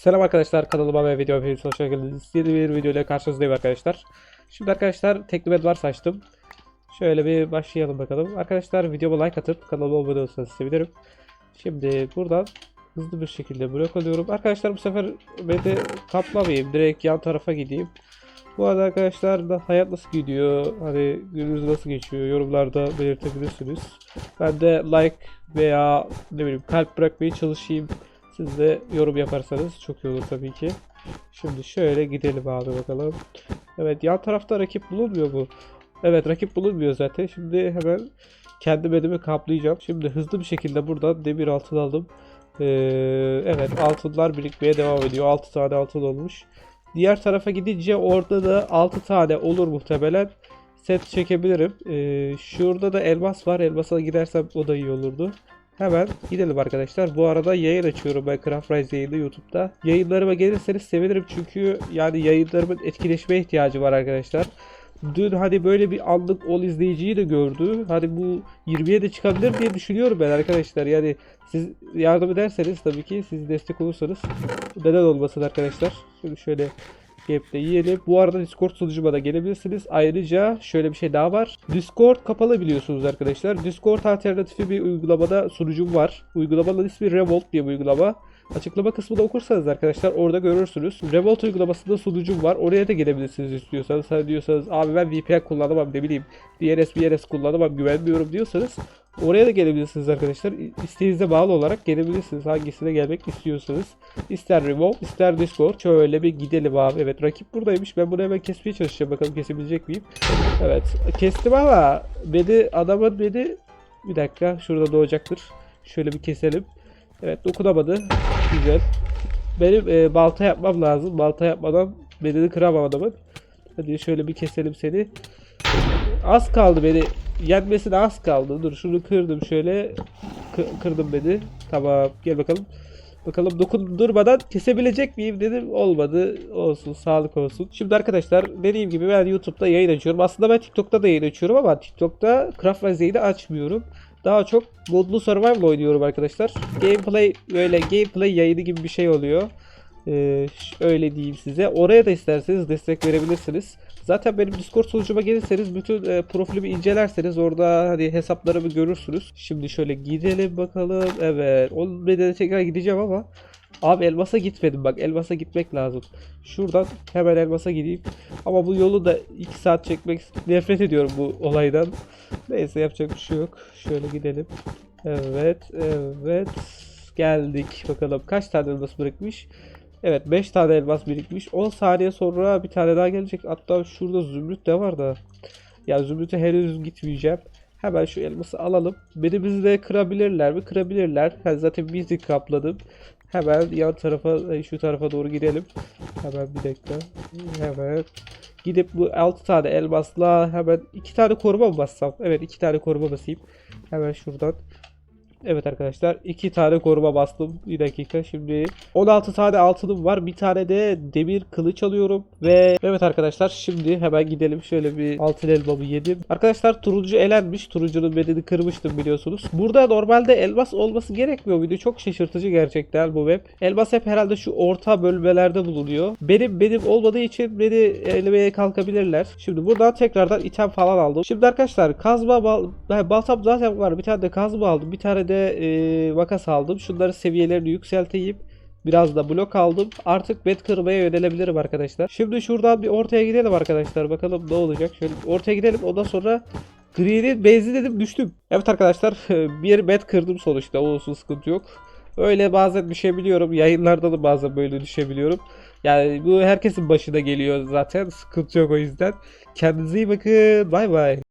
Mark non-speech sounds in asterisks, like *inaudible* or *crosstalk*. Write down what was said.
Selam arkadaşlar kanalıma ve videoma hepiniz hoş geldiniz. Yeni bir video ile karşınızdayım arkadaşlar. Şimdi arkadaşlar Teknomed var açtım. Şöyle bir başlayalım bakalım. Arkadaşlar videoma like atıp kanalıma abone olursanız sevinirim. Şimdi buradan hızlı bir şekilde blok alıyorum. Arkadaşlar bu sefer ben de kaplamayayım. Direkt yan tarafa gideyim. Bu arada arkadaşlar da hayat nasıl gidiyor? Hani gününüz nasıl geçiyor? Yorumlarda belirtebilirsiniz. Ben de like veya ne bileyim kalp bırakmaya çalışayım. Siz de yorum yaparsanız çok iyi olur tabii ki. Şimdi şöyle gidelim abi bakalım. Evet yan tarafta rakip bulunmuyor mu? Evet rakip bulunmuyor zaten. Şimdi hemen kendi bedimi kaplayacağım. Şimdi hızlı bir şekilde buradan demir altın aldım. Ee, evet altınlar birikmeye devam ediyor. 6 tane altın olmuş. Diğer tarafa gidince orada da 6 tane olur muhtemelen. Set çekebilirim. Ee, şurada da elmas var. Elmasa gidersem o da iyi olurdu. Hemen gidelim arkadaşlar. Bu arada yayın açıyorum ben Craft Rise yayını YouTube'da. Yayınlarıma gelirseniz sevinirim çünkü yani yayınlarımın etkileşmeye ihtiyacı var arkadaşlar. Dün hani böyle bir anlık ol izleyiciyi de gördü. Hani bu 20'ye de çıkabilir diye düşünüyorum ben arkadaşlar. Yani siz yardım ederseniz tabii ki siz destek olursanız neden olmasın arkadaşlar. Şimdi şöyle gameplay yiyelim. Bu arada Discord sunucuma da gelebilirsiniz. Ayrıca şöyle bir şey daha var. Discord kapalı biliyorsunuz arkadaşlar. Discord alternatifi bir uygulamada sunucum var. Uygulamanın ismi Revolt diye bir uygulama. Açıklama kısmında okursanız arkadaşlar orada görürsünüz. Revolt uygulamasında sunucum var. Oraya da gelebilirsiniz istiyorsanız. Hani diyorsanız abi ben VPN kullanamam ne bileyim. DNS DNS kullanamam güvenmiyorum diyorsanız Oraya da gelebilirsiniz arkadaşlar. İsteğinize bağlı olarak gelebilirsiniz. Hangisine gelmek istiyorsanız. İster Revolt, ister Discord. Şöyle bir gidelim abi. Evet rakip buradaymış. Ben bunu hemen kesmeye çalışacağım. Bakalım kesebilecek miyim? Evet. Kestim ama beni adamın beni bir dakika şurada doğacaktır. Şöyle bir keselim. Evet dokunamadı. Güzel. Benim e, balta yapmam lazım. Balta yapmadan bedeni kıramam adamın. Hadi şöyle bir keselim seni. Az kaldı beni yenmesine az kaldı. Dur şunu kırdım şöyle. Kı- kırdım beni. Tamam gel bakalım. Bakalım dokundurmadan kesebilecek miyim dedim. Olmadı. Olsun sağlık olsun. Şimdi arkadaşlar dediğim gibi ben YouTube'da yayın açıyorum. Aslında ben TikTok'ta da yayın açıyorum ama TikTok'ta Craft Rise'yi açmıyorum. Daha çok modlu survival oynuyorum arkadaşlar. Gameplay böyle gameplay yayını gibi bir şey oluyor. Ee, öyle diyeyim size. Oraya da isterseniz destek verebilirsiniz. Zaten benim Discord sunucuma gelirseniz bütün e, profilimi incelerseniz orada hani hesaplarımı görürsünüz. Şimdi şöyle gidelim bakalım. Evet. Onun bedene tekrar gideceğim ama Abi elmasa gitmedim bak elmasa gitmek lazım. Şuradan hemen elmasa gideyim. Ama bu yolu da 2 saat çekmek nefret ediyorum bu olaydan. Neyse yapacak bir şey yok. Şöyle gidelim. Evet evet geldik bakalım kaç tane elmas bırakmış. Evet 5 tane elmas birikmiş. 10 saniye sonra bir tane daha gelecek. Hatta şurada zümrüt de var da. Ya zümrüte henüz gitmeyeceğim. Hemen şu elması alalım. Beni bizi de kırabilirler mi? Kırabilirler. Ben zaten bizi kapladım. Hemen yan tarafa, e, şu tarafa doğru gidelim. Hemen bir dakika. Hemen gidip bu 6 tane elmasla hemen 2 tane koruma mı bassam? Evet 2 tane koruma basayım. Hemen şuradan. Evet arkadaşlar iki tane koruma bastım. Bir dakika şimdi 16 tane altınım var. Bir tane de demir kılıç alıyorum. Ve evet arkadaşlar şimdi hemen gidelim. Şöyle bir altın elmamı yedim. Arkadaşlar turuncu elenmiş. Turuncunun bedeni kırmıştım biliyorsunuz. Burada normalde elmas olması gerekmiyor muydu? Çok şaşırtıcı gerçekten bu web. Elmas hep herhalde şu orta bölmelerde bulunuyor. Benim benim olmadığı için beni elemeye kalkabilirler. Şimdi buradan tekrardan item falan aldım. Şimdi arkadaşlar kazma bal baltam zaten var. Bir tane de kazma aldım. Bir tane de e, makas aldım. Şunları seviyelerini yükselteyim. Biraz da blok aldım. Artık bed kırmaya yönelebilirim arkadaşlar. Şimdi şuradan bir ortaya gidelim arkadaşlar. Bakalım ne olacak. Şöyle ortaya gidelim. Ondan sonra Green'in benzin dedim düştüm. Evet arkadaşlar *laughs* bir bed kırdım sonuçta. Olsun sıkıntı yok. Öyle bazen düşebiliyorum. Yayınlarda da bazen böyle düşebiliyorum. Yani bu herkesin başına geliyor zaten. Sıkıntı yok o yüzden. Kendinize iyi bakın. Bay bay.